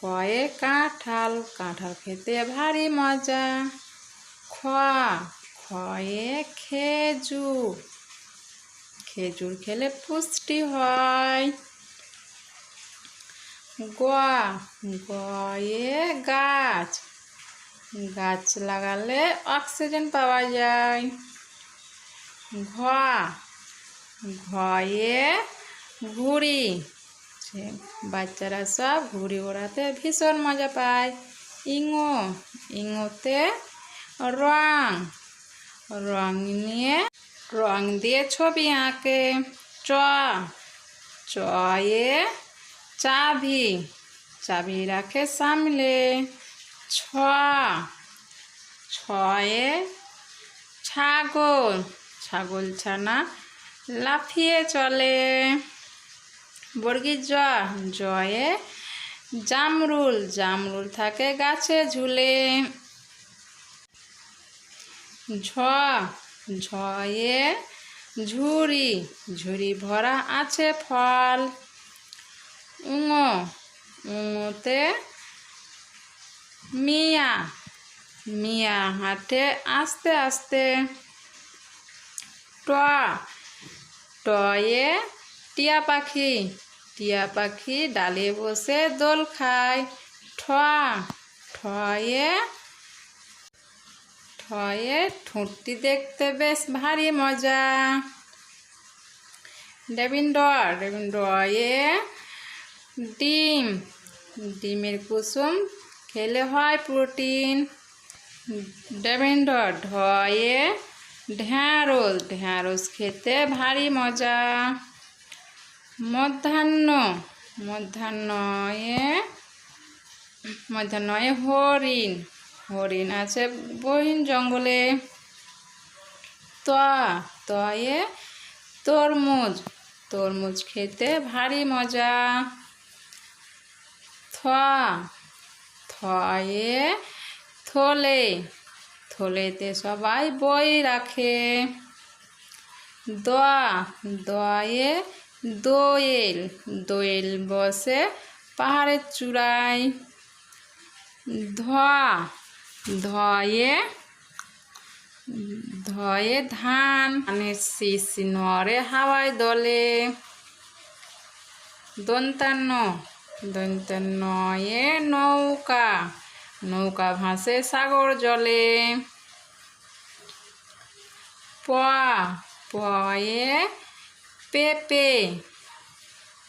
কয়ে কাঁঠাল কাঁঠাল খেতে ভারী মজা। খ খয়ে খেজুর। খেজুর খেলে পুষ্টি হয়। গ গয়ে গাছ। গাছ লাগালে অক্সিজেন পাওয়া যায়। ঘ ঘয়ে ঘুড়ি সে বাচ্চারা সব ঘুড়ি ওড়াতে ভীষণ মজা পায়। ইঙো, ইঙোতে রং। রং নিয়ে রং দিয়ে ছবি আঁকে। চ চয়ে চাবি। চাবি রাখে সামলে। ছ ছয়ে ছাগল। ছাগল ছানা লাফিয়ে চলে। বর্গীর জ জয়ে জামরুল জামরুল থাকে গাছে ঝুলে। ঝ, ঝয়ে ঝুড়ি ঝুড়ি ভরা আছে ফল। উঙ, উঙতে মিয়া মিয়া হাঁটে আস্তে আস্তে। ট, টয়ে টিয়া পাখি টিয়া পাখি ডালে বসে দোল খায়। ঠ ঠয়ে ঠয়ে ঠোঁটটি দেখতে বেশ ভারী মজা। ডেভিন্ডর, ডেভিন্ডয়ে ডিম, ডিমের কুসুম খেলে হয় প্রোটিন। ডেভেন্ডর, ঢয়ে ঢ্যাঁড়স ঢ্যাঁড়স খেতে ভারী মজা। মধ্যাহ্ন। মধ্যাহ্নয়ে মধ্যাহ্নয়ে হরিণ। হরিণ আছে বহিন জঙ্গলে। তয়ে তরমুজ। তরমুজ খেতে ভারী মজা। থ থয়ে থলে। থলেতে সবাই বই রাখে। দ দয়ে দোয়েল দোয়েল বসে পাহাড়ের চূড়ায় ধোয়া, ধয়ে ধয়ে ধান। ধানের শীষ নরে হাওয়ায় দলে। দন্তান্ন, দন্তান্নয়ে নৌকা নৌকা ভাসে সাগর জলে। পয়ে পেঁপে।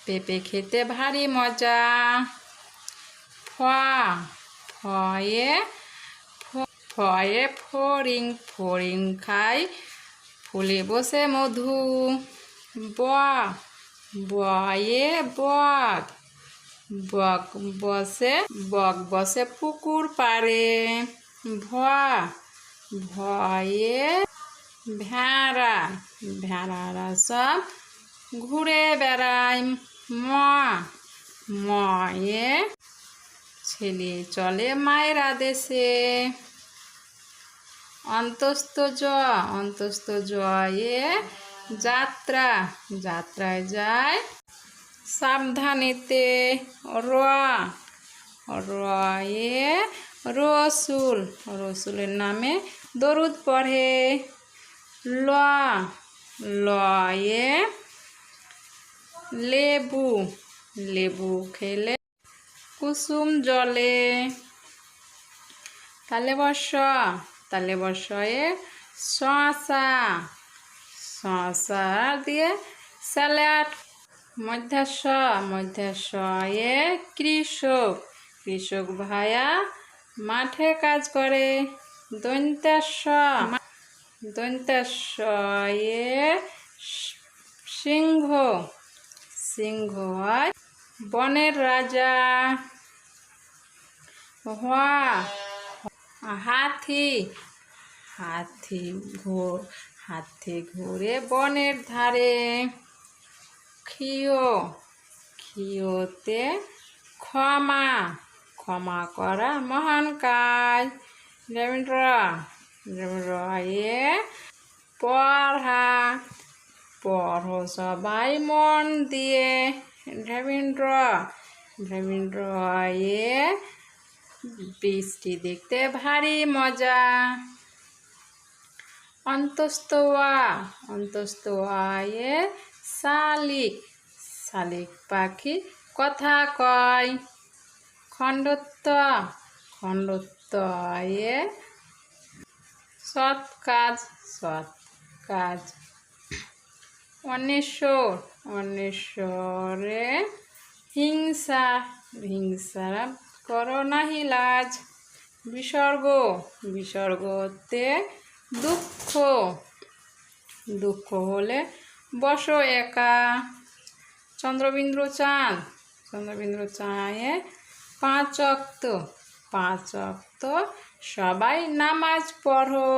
পেঁপে খেতে ভারী মজা। ফ ফয়ে ফয়ে ফড়িং ফড়িং খাই। ফুলে বসে মধু। ব বয়ে বক বক বসে বক বসে পুকুর পারে ভ ভয়ে ভেড়া। ভেড়ারা সব ঘুরে বেড়ায় ম, ময়ে ছেলে চলে মায়ের আদেশে। অন্তস্থ জ, অন্তস্থ জয়ে যাত্রা, যাত্রায় যায় সাবধানেতে। র রয়ে রসুল, রসুলের নামে দরুদ পড়ে। ল, লয়ে লেবু লেবু খেলে কুসুম জলে। তালে বর্ষ, তালে বর্ষয়ে শশা শশা দিয়ে স্যালাড। মধ্যাস মধ্যাশয়ে কৃষক কৃষক ভায়া মাঠে কাজ করে। দন্তাস দন্তাশয়ে সিংহ সিংহ হয় বনের রাজা। হওয়া হাতি হাতি ঘো হাতি ঘুরে বনের ধারে। ক্ষিয়, ক্ষিয়তে ক্ষমা ক্ষমা করা মহান কাজ। রবীন্দ্র রয়ে পড়া পড়ো সবাই মন দিয়ে। রবীন্দ্র ভিটামিন রয়ে বৃষ্টি দেখতে ভারী মজা। অন্তস্তওয়া অন্তস্তওয়ায়ে শালিক শালিক পাখি কথা কয়। খণ্ডত্ব, খণ্ডত্বয়ে সৎ কাজ সৎ কাজ। অন্বেষর, অন্বেষরে হিংসা হিংসা করো নাহি লাজ। বিসর্গ, বিসর্গতে দুঃখ। দুঃখ হলে বসো একা। চন্দ্রবিন্দু চাঁদ চন্দ্রবিন্দু চাঁয়ে পাঁচ অক্ত। পাঁচ অক্ত সবাই নামাজ পড়ো।